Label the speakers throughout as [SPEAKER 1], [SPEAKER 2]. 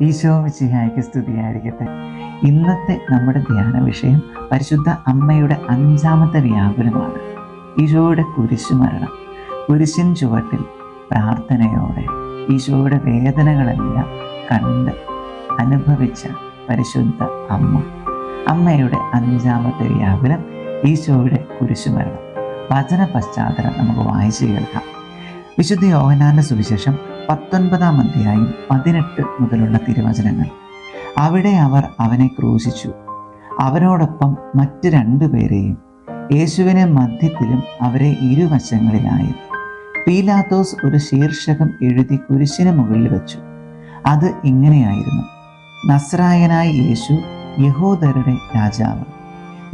[SPEAKER 1] ഈശോ മിശിഹായ്ക്ക് സ്തുതിയായിരിക്കട്ടെ. ഇന്നത്തെ നമ്മുടെ ധ്യാന വിഷയം പരിശുദ്ധ അമ്മയുടെ അഞ്ചാമത്തെ വ്യാകുലമാണ്. ഈശോയുടെ കുരിശുമരണം കുരിശിൻ ചുവട്ടിൽ പ്രാർത്ഥനയോടെ ഈശോയുടെ വേദനകളെല്ലാം കണ്ട് അനുഭവിച്ച പരിശുദ്ധ അമ്മ. അമ്മയുടെ അഞ്ചാമത്തെ വ്യാകുലം ഈശോയുടെ കുരിശുമരണം. വചന പശ്ചാത്തലം നമുക്ക് വായിച്ചു കേൾക്കാം. വിശുദ്ധ യോഹനാന്റെ സുവിശേഷം പത്തൊൻപതാം അധ്യായം പതിനെട്ട് മുതലുള്ള തിരുവചനങ്ങൾ. അവിടെ അവർ അവനെ ക്രൂശിച്ചു. അവനോടൊപ്പം മറ്റ് രണ്ടുപേരെയും യേശുവിനെ മധ്യത്തിലും അവരെ ഇരുവശങ്ങളിലായി പീലാത്തോസ് ഒരു ശീർഷകം എഴുതി കുരിശിന് മുകളിൽ വച്ചു. അത് ഇങ്ങനെയായിരുന്നു. നസ്രായനായ യേശു യഹോദരുടെ രാജാവ്.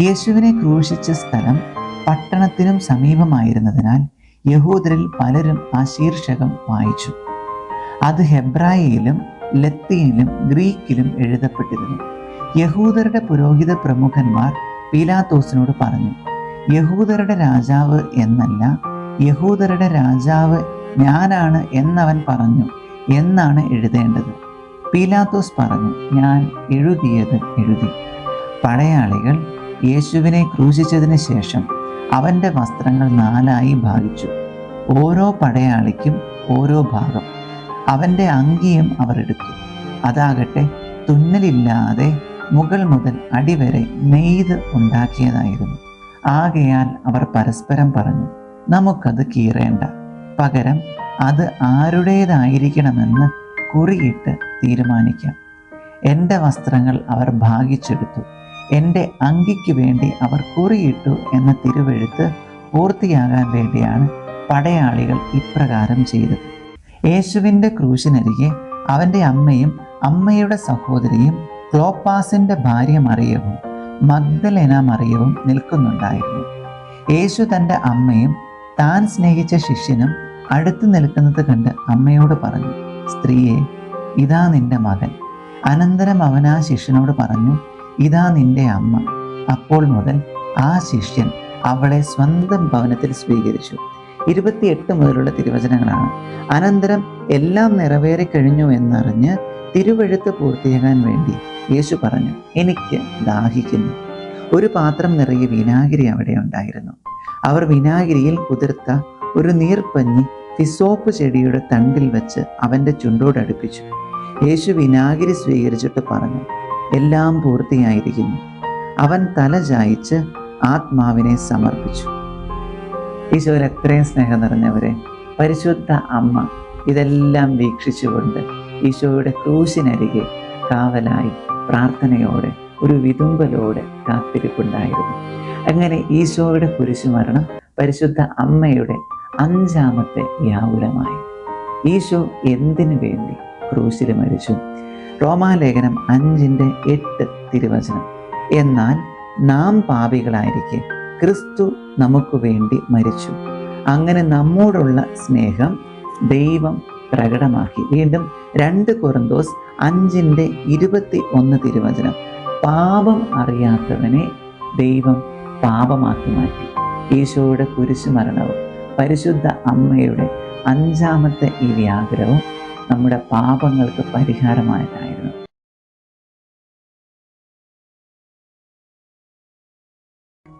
[SPEAKER 1] യേശുവിനെ ക്രൂശിച്ച സ്ഥലം പട്ടണത്തിനും സമീപമായിരുന്നതിനാൽ യഹൂദരിൽ പലരും ആ ശീർഷകം വായിച്ചു. അത് ഹെബ്രായിലും ലത്തീനിലും ഗ്രീക്കിലും എഴുതപ്പെട്ടിരുന്നു. യഹൂദരുടെ പുരോഹിത പ്രമുഖന്മാർ പീലാത്തോസിനോട് പറഞ്ഞു യഹൂദരുടെ രാജാവ് എന്നല്ല യഹൂദരുടെ രാജാവ് ഞാനാണ് എന്നവൻ പറഞ്ഞു എന്നാണ് എഴുതേണ്ടത്. പീലാത്തോസ് പറഞ്ഞു ഞാൻ എഴുതിയത് എഴുതി. പടയാളികൾ യേശുവിനെ ക്രൂശിച്ചതിന് ശേഷം അവന്റെ വസ്ത്രങ്ങൾ നാലായി ഭാഗിച്ചു. ഓരോ പടയാളിക്കും ഓരോ ഭാഗം. അവന്റെ അങ്കിയും അവർ എടുത്തു. അതാകട്ടെ തുന്നലില്ലാതെ മുകൾ മുതൽ അടിവരെ നെയ്ത് ഉണ്ടാക്കിയതായിരുന്നു. ആകയാൽ അവർ പരസ്പരം പറഞ്ഞു നമുക്കത് കീറേണ്ട. പകരം അത് ആരുടേതായിരിക്കണമെന്ന് കുറിയിട്ട് തീരുമാനിക്കാം. എന്റെ വസ്ത്രങ്ങൾ അവർ ഭാഗിച്ചെടുത്തു. എന്റെ അങ്കിക്ക് വേണ്ടി അവർ കുറിയിട്ടു എന്ന തിരുവെഴുത്ത് പൂർത്തിയാകാൻ വേണ്ടിയാണ് പടയാളികൾ ഇപ്രകാരം ചെയ്തത്. യേശുവിന്റെ ക്രൂശിനരികെ അവന്റെ അമ്മയും അമ്മയുടെ സഹോദരിയും ക്ലോപ്പാസിന്റെ ഭാര്യ മറിയവും മഗ്ദലേന മറിയവും നിൽക്കുന്നുണ്ടായിരുന്നു. യേശു തന്റെ അമ്മയും താൻ സ്നേഹിച്ച ശിഷ്യനും അടുത്തു നിൽക്കുന്നത് കണ്ട് അമ്മയോട് പറഞ്ഞു സ്ത്രീയെ ഇതാ നിന്റെ മകൻ. അനന്തരം അവൻ ആ ശിഷ്യനോട് പറഞ്ഞു ഇതാ നിന്റെ അമ്മ. അപ്പോൾ മുതൽ ആ ശിഷ്യൻ അവളെ സ്വന്തം ഭവനത്തിൽ സ്വീകരിച്ചു. ഇരുപത്തിയെട്ട് മുതലുള്ള തിരുവചനങ്ങളാണ്. അനന്തരം എല്ലാം നിറവേറിക്കഴിഞ്ഞു എന്നറിഞ്ഞ് തിരുവഴുത്ത് പൂർത്തിയാകാൻ വേണ്ടി യേശു പറഞ്ഞു എനിക്ക് ദാഹിക്കുന്നു. ഒരു പാത്രം നിറയെ വിനാഗിരി അവിടെ ഉണ്ടായിരുന്നു. അവർ വിനാഗിരിയിൽ കുതിർത്ത ഒരു നീർപ്പഞ്ഞി ഫിസോപ്പ് ചെടിയുടെ തണ്ടിൽ വെച്ച് അവന്റെ ചുണ്ടോട് അടുപ്പിച്ചു. യേശു വിനാഗിരി സ്വീകരിച്ചിട്ട് പറഞ്ഞു എല്ലാം പൂർത്തിയായിരിക്കുന്നു. അവൻ തല ചായ്ച്ച് ആത്മാവിനെ സമർപ്പിച്ചു. ഈശോയിൽ എത്രയും സ്നേഹം നിറഞ്ഞവരെ പരിശുദ്ധ അമ്മ ഇതെല്ലാം വീക്ഷിച്ചുകൊണ്ട് ഈശോയുടെ ക്രൂശിനരികെ കാവലായി പ്രാർത്ഥനയോടെ ഒരു വിതുമ്പലോടെ കാത്തിരിപ്പുണ്ടായിരുന്നു. അങ്ങനെ ഈശോയുടെ കുരിശുമരണം പരിശുദ്ധ അമ്മയുടെ അഞ്ചാമത്തെ വ്യാകുലമായി. ഈശോ എന്തിനു വേണ്ടി ക്രൂശിൽ മരിച്ചു? റോമാലേഖനം അഞ്ചിന്റെ എട്ട് തിരുവചനം. എന്നാൽ നാം പാപികളായിരിക്കെ ക്രിസ്തു നമുക്ക് വേണ്ടി മരിച്ചു. അങ്ങനെ നമ്മോടുള്ള സ്നേഹം ദൈവം പ്രകടമാക്കി. വീണ്ടും രണ്ട് കുറന്തോസ് അഞ്ചിന്റെ ഇരുപത്തി ഒന്ന് തിരുവചനം. പാപം അറിയാത്തവനെ ദൈവം പാപമാക്കി മാറ്റി. ഈശോയുടെ കുരിശുമരണവും പരിശുദ്ധ അമ്മയുടെ അഞ്ചാമത്തെ ഈ വ്യാഗ്രഹവും നമ്മുടെ പാപങ്ങൾക്ക് പരിഹാരമായിട്ടായിരുന്നു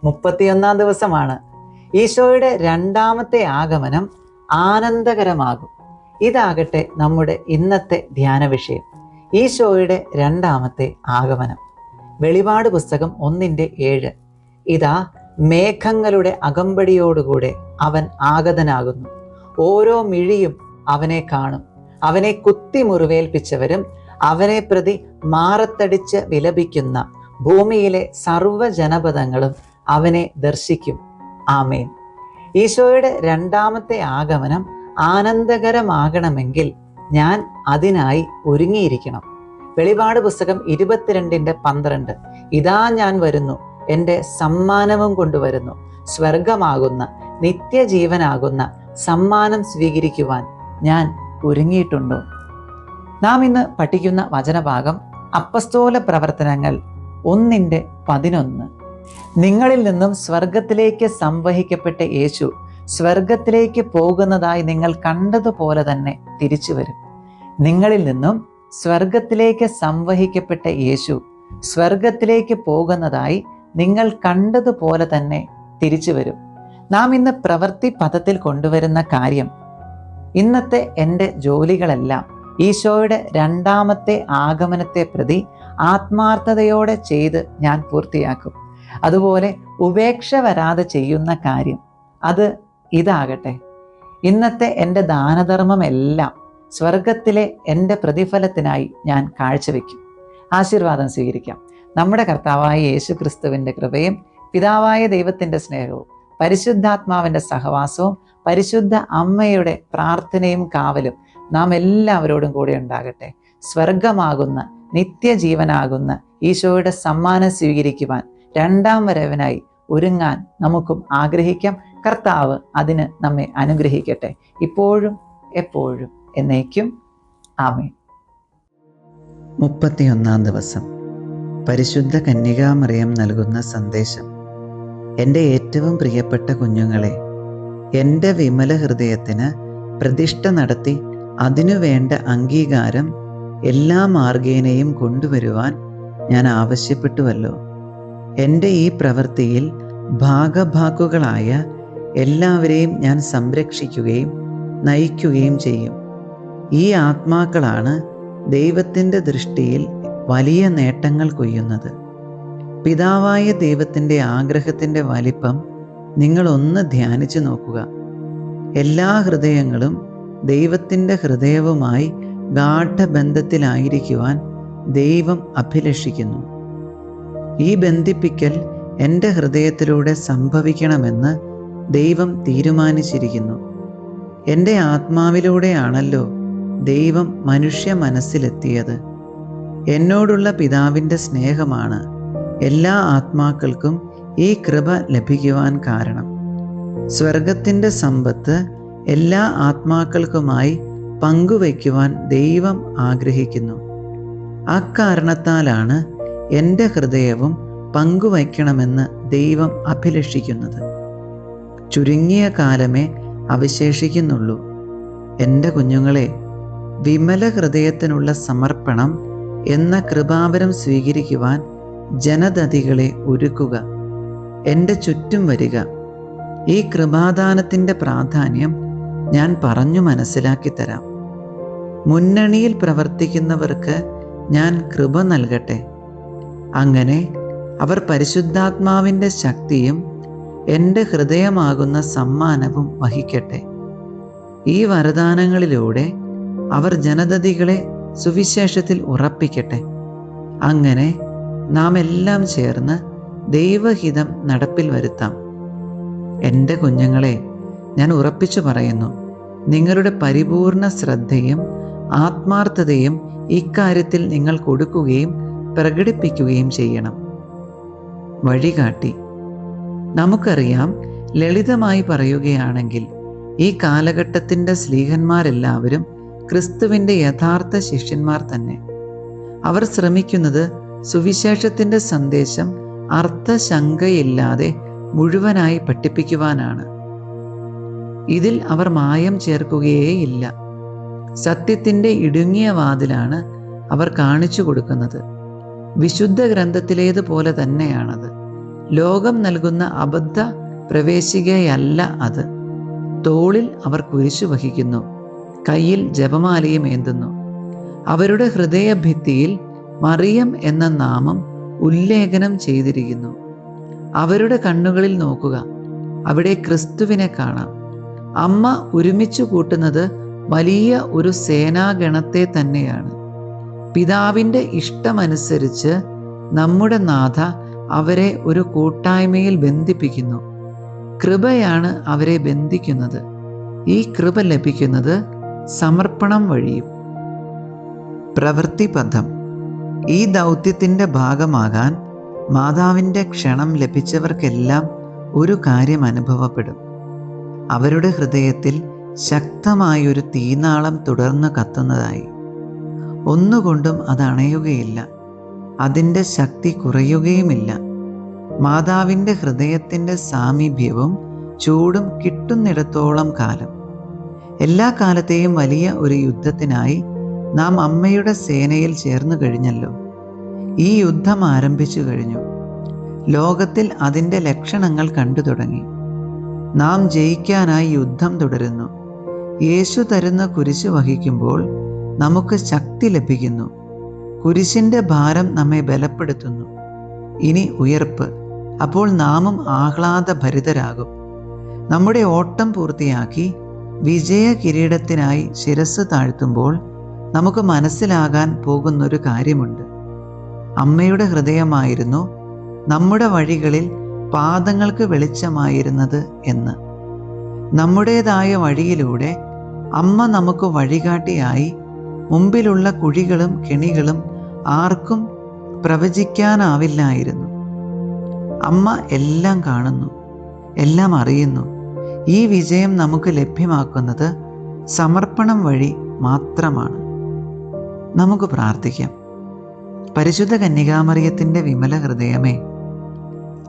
[SPEAKER 1] മുപ്പത്തിയൊന്നാം ദിവസമാണ്. ഈശോയുടെ രണ്ടാമത്തെ ആഗമനം ആനന്ദകരമാകും. ഇതാകട്ടെ നമ്മുടെ ഇന്നത്തെ ധ്യാന വിഷയം. ഈശോയുടെ രണ്ടാമത്തെ ആഗമനം. വെളിപാട് പുസ്തകം ഒന്നിന്റെ ഏഴ്. ഇതാ മേഘങ്ങളുടെ അകമ്പടിയോടുകൂടെ അവൻ ആഗതനാകുന്നു. ഓരോ മിഴിയും അവനെ കാണും. അവനെ കുത്തി മുറിവേൽപ്പിച്ചവരും അവനെ പ്രതി മാറത്തടിച്ച് വിലപിക്കുന്ന ഭൂമിയിലെ സർവജനപദങ്ങളും അവനെ ദർശിക്കും. ആമേൻ. ഈശോയുടെ രണ്ടാമത്തെ ആഗമനം ആനന്ദകരമാകണമെങ്കിൽ ഞാൻ അതിനായി ഒരുങ്ങിയിരിക്കണം. വെളിപാട് പുസ്തകം ഇരുപത്തിരണ്ടിന്റെ പന്ത്രണ്ട്. ഇതാ ഞാൻ വരുന്നു എന്റെ സമ്മാനവും കൊണ്ടുവരുന്നു. സ്വർഗമാകുന്ന നിത്യജീവനാകുന്ന സമ്മാനം സ്വീകരിക്കുവാൻ ഞാൻ ഒരുങ്ങിയിട്ടുണ്ടോ. നാം ഇന്ന് പഠിക്കുന്ന വചനഭാഗം അപ്പസ്തോല പ്രവർത്തനങ്ങൾ ഒന്നിന്റെ പതിനൊന്ന്. നിങ്ങളിൽ നിന്നും സ്വർഗത്തിലേക്ക് സംവഹിക്കപ്പെട്ട യേശു സ്വർഗത്തിലേക്ക് പോകുന്നതായി നിങ്ങൾ കണ്ടതുപോലെ തന്നെ തിരിച്ചു വരും. നിങ്ങളിൽ നിന്നും സ്വർഗത്തിലേക്ക് സംവഹിക്കപ്പെട്ട യേശു സ്വർഗത്തിലേക്ക് പോകുന്നതായി നിങ്ങൾ കണ്ടതുപോലെ തന്നെ തിരിച്ചു വരും. നാം ഇന്ന് പ്രവൃത്തി പദത്തിൽ കൊണ്ടുവരുന്ന കാര്യം ഇന്നത്തെ എന്റെ ജോലികളെല്ലാം ഈശോയുടെ രണ്ടാമത്തെ ആഗമനത്തെ പ്രതി ആത്മാർത്ഥതയോടെ ചെയ്ത് ഞാൻ പൂർത്തിയാക്കും. അതുപോലെ ഉപേക്ഷ വരാതെ ചെയ്യുന്ന കാര്യം. അത് ഇതാകട്ടെ. ഇന്നത്തെ എന്റെ ദാനധർമ്മമെല്ലാം സ്വർഗത്തിലെ എന്റെ പ്രതിഫലത്തിനായി ഞാൻ കാഴ്ചവെക്കും. ആശീർവാദം സ്വീകരിക്കാം. നമ്മുടെ കർത്താവായ യേശു ക്രിസ്തുവിന്റെ കൃപയും പിതാവായ ദൈവത്തിന്റെ സ്നേഹവും പരിശുദ്ധാത്മാവിന്റെ സഹവാസവും പരിശുദ്ധ അമ്മയുടെ പ്രാർത്ഥനയും കാവലും നാം എല്ലാവരോടും കൂടെ ഉണ്ടാകട്ടെ. സ്വർഗമാകുന്ന നിത്യജീവനാകുന്ന ഈശോയുടെ സമ്മാനം സ്വീകരിക്കുവാൻ രണ്ടാം വരവിനായി ഒരുങ്ങാൻ നമുക്കും ആഗ്രഹിക്കാം. കർത്താവ് അതിന് നമ്മെ അനുഗ്രഹിക്കട്ടെ. ഇപ്പോഴും എപ്പോഴും എന്നേക്കും. ആമേ മുപ്പത്തിയൊന്നാം ദിവസം. പരിശുദ്ധ കന്യകാമറിയം നൽകുന്ന സന്ദേശം. എന്റെ ഏറ്റവും പ്രിയപ്പെട്ട കുഞ്ഞുങ്ങളെ എന്റെ വിമല ഹൃദയത്തിന് പ്രതിഷ്ഠ നടത്തി അതിനു വേണ്ട അംഗീകാരം എല്ലാ മാർഗേനയും കൊണ്ടുവരുവാൻ ഞാൻ ആവശ്യപ്പെട്ടുവല്ലോ. എന്റെ ഈ പ്രവൃത്തിയിൽ ഭാഗഭാക്കുകളായ എല്ലാവരെയും ഞാൻ സംരക്ഷിക്കുകയും നയിക്കുകയും ചെയ്യും. ഈ ആത്മാക്കളാണ് ദൈവത്തിന്റെ ദൃഷ്ടിയിൽ വലിയ നേട്ടങ്ങൾ കൊയ്യുന്നത്. പിതാവായ ദൈവത്തിന്റെ ആഗ്രഹത്തിന്റെ വലിപ്പം നിങ്ങൾ ഒന്ന് ധ്യാനിച്ചു നോക്കുക. എല്ലാ ഹൃദയങ്ങളും ദൈവത്തിന്റെ ഹൃദയവുമായി ഗാഠബന്ധത്തിലായിരിക്കുവാൻ ദൈവം അഭിലഷിക്കുന്നു. ഈ ബന്ധിപ്പിക്കൽ എന്റെ ഹൃദയത്തിലൂടെ സംഭവിക്കണമെന്ന് ദൈവം തീരുമാനിച്ചിരിക്കുന്നു. എന്റെ ആത്മാവിലൂടെയാണല്ലോ ദൈവം മനുഷ്യ മനസ്സിലെത്തിയത്. എന്നോടുള്ള പിതാവിന്റെ സ്നേഹമാണ് എല്ലാ ആത്മാക്കൾക്കും ഈ കൃപ ലഭിക്കുവാൻ കാരണം. സ്വർഗത്തിന്റെ സമ്പത്ത് എല്ലാ ആത്മാക്കൾക്കുമായി പങ്കുവയ്ക്കുവാൻ ദൈവം ആഗ്രഹിക്കുന്നു. അക്കാരണത്താലാണ് എന്റെ ഹൃദയവും പങ്കുവയ്ക്കണമെന്ന് ദൈവം അഭിലഷിക്കുന്നത്. ചുരുങ്ങിയ കാലമേ അവശേഷിക്കുന്നുള്ളൂ. എന്റെ കുഞ്ഞുങ്ങളെ വിമല ഹൃദയത്തിനുള്ള സമർപ്പണം എന്ന കൃപാവരം സ്വീകരിക്കുവാൻ ജനതതികളെ ഒരുക്കുക. എന്റെ ചുറ്റും വരിക. ഈ കൃപാദാനത്തിന്റെ പ്രാധാന്യം ഞാൻ പറഞ്ഞു മനസ്സിലാക്കി തരാം. മുന്നണിയിൽ പ്രവർത്തിക്കുന്നവർക്ക് ഞാൻ കൃപ നൽകട്ടെ. അങ്ങനെ അവർ പരിശുദ്ധാത്മാവിന്റെ ശക്തിയും എന്റെ ഹൃദയമാകുന്ന സമ്മാനവും വഹിക്കട്ടെ. ഈ വരദാനങ്ങളിലൂടെ അവർ ജനതതികളെ സുവിശേഷത്തിൽ ഉറപ്പിക്കട്ടെ. അങ്ങനെ നാം എല്ലാം ചേർന്ന് ദൈവഹിതം നടപ്പിൽ വരുത്താം. എന്റെ കുഞ്ഞുങ്ങളെ ഞാൻ ഉറപ്പിച്ചു പറയുന്നു നിങ്ങളുടെ പരിപൂർണ ശ്രദ്ധയും ആത്മാർത്ഥതയും ഇക്കാര്യത്തിൽ നിങ്ങൾ കൊടുക്കുകയും പ്രകടിപ്പിക്കുകയും ചെയ്യണം. വഴികാട്ടി. നമുക്കറിയാം ലളിതമായി പറയുകയാണെങ്കിൽ ഈ കാലഘട്ടത്തിന്റെ സ്ലീഹന്മാരെല്ലാവരും ക്രിസ്തുവിന്റെ യഥാർത്ഥ ശിഷ്യന്മാർ തന്നെ. അവർ ശ്രമിക്കുന്നത് സുവിശേഷത്തിന്റെ സന്ദേശം അർത്ഥശങ്കയില്ലാതെ മുഴുവനായി പഠിപ്പിക്കുവാനാണ്. ഇതിൽ അവർ മായം ചേർക്കുകയേയില്ല. സത്യത്തിന്റെ ഇടുങ്ങിയ വാതിലാണ് അവർ കാണിച്ചു കൊടുക്കുന്നത്. വിശുദ്ധ ഗ്രന്ഥത്തിലേതുപോലെ തന്നെയാണത്. ലോകം നൽകുന്ന അബദ്ധ പ്രവേശികയല്ല അത്. തോളിൽ അവർ കുരിശു വഹിക്കുന്നു. കയ്യിൽ ജപമാലയും ഏന്തുന്നു. അവരുടെ ഹൃദയഭിത്തിയിൽ മറിയം എന്ന നാമം ഉല്ലേഖനം ചെയ്തിരിക്കുന്നു. അവരുടെ കണ്ണുകളിൽ നോക്കുക. അവിടെ ക്രിസ്തുവിനെ കാണാം. അമ്മ ഒരുമിച്ച് കൂട്ടുന്നത് വലിയ ഒരു സേനാഗണത്തെ തന്നെയാണ്. പിതാവിന്റെ ഇഷ്ടമനുസരിച്ച് നമ്മുടെ നാഥ അവരെ ഒരു കൂട്ടായ്മയിൽ ബന്ധിപ്പിക്കുന്നു. കൃപയാണ് അവരെ ബന്ധിക്കുന്നത്. ഈ കൃപ ലഭിക്കുന്നത് സമർപ്പണം വഴിയും. പ്രവൃത്തിപഥം ഈ ദൗത്യത്തിന്റെ ഭാഗമാകാൻ മാതാവിന്റെ ക്ഷണം ലഭിച്ചവർക്കെല്ലാം ഒരു കാര്യം അനുഭവപ്പെടും. അവരുടെ ഹൃദയത്തിൽ ശക്തമായൊരു തീനാളം തുടർന്ന് കത്തുന്നതായി. ഒന്നുകൊണ്ടും അത് അണയുകയില്ല. അതിന്റെ ശക്തി കുറയുകയുമില്ല. മാതാവിന്റെ ഹൃദയത്തിന്റെ സാമീപ്യവും ചൂടും കിട്ടുന്നിടത്തോളം കാലം. എല്ലാ കാലത്തെയും വലിയ ഒരു യുദ്ധത്തിനായി നാം അമ്മയുടെ സേനയിൽ ചേർന്നു കഴിഞ്ഞല്ലോ. ഈ യുദ്ധം ആരംഭിച്ചു കഴിഞ്ഞു. ലോകത്തിൽ അതിന്റെ ലക്ഷണങ്ങൾ കണ്ടു തുടങ്ങി. നാം ജയിക്കാനായി യുദ്ധം തുടരുന്നു. യേശു തരുന്ന കുരിശ് വഹിക്കുമ്പോൾ നമുക്ക് ശക്തി ലഭിക്കുന്നു. കുരിശിന്റെ ഭാരം നമ്മെ ബലപ്പെടുത്തുന്നു. ഇനി ഉയർപ്പ്. അപ്പോൾ നാമും ആഹ്ലാദഭരിതരാകും. നമ്മുടെ ഓട്ടം പൂർത്തിയാക്കി വിജയ കിരീടത്തിനായി ശിരസ് താഴ്ത്തുമ്പോൾ നമുക്ക് മനസ്സിലാകാൻ പോകുന്നൊരു കാര്യമുണ്ട്. അമ്മയുടെ ഹൃദയമായിരുന്നു നമ്മുടെ വഴികളിൽ പാദങ്ങൾക്ക് വെളിച്ചമായിരുന്നത് എന്ന്. നമ്മുടേതായ വഴിയിലൂടെ അമ്മ നമുക്ക് വഴികാട്ടിയായി മുമ്പിലുള്ള കുഴികളും കെണികളും ആർക്കും പ്രവചിക്കാനാവില്ലായിരുന്നു. അമ്മ എല്ലാം കാണുന്നു എല്ലാം അറിയുന്നു. ഈ വിജയം നമുക്ക് ലഭ്യമാക്കുന്നത് സമർപ്പണം വഴി മാത്രമാണ്. നമുക്ക് പ്രാർത്ഥിക്കാം. പരിശുദ്ധ കന്യകാമറിയത്തിന്റെ വിമല ഹൃദയമേ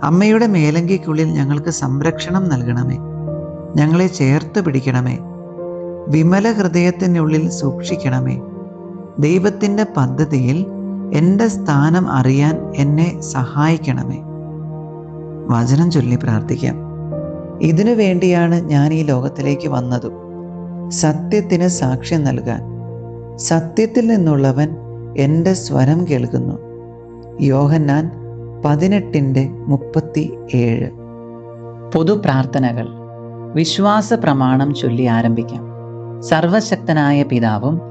[SPEAKER 1] അമ്മയുടെ മേലങ്കിക്കുള്ളിൽ ഞങ്ങൾക്ക് സംരക്ഷണം നൽകണമേ ഞങ്ങളെ ചേർത്ത് പിടിക്കണമേ വിമല ഹൃദയത്തിനുള്ളിൽ സൂക്ഷിക്കണമേ. ദൈവത്തിന്റെ പദ്ധതിയിൽ എന്റെ സ്ഥാനം അറിയാൻ എന്നെ സഹായിക്കണമേ. വചനം ചൊല്ലി പ്രാർത്ഥിക്കാം. ഇതിനു വേണ്ടിയാണ് ഞാൻ ഈ ലോകത്തിലേക്ക് വന്നതും. സത്യത്തിന് സാക്ഷ്യം നൽകാൻ. സത്യത്തിൽ നിന്നുള്ളവൻ എന്റെ സ്വരം കേൾക്കുന്നു. യോഹന്നാൻ പതിനെട്ടിന്റെ മുപ്പത്തി ഏഴ് പൊതുപ്രാർത്ഥനകൾ. വിശ്വാസ പ്രമാണം ചൊല്ലി ആരംഭിക്കാം. സർവശക്തനായ പിതാവും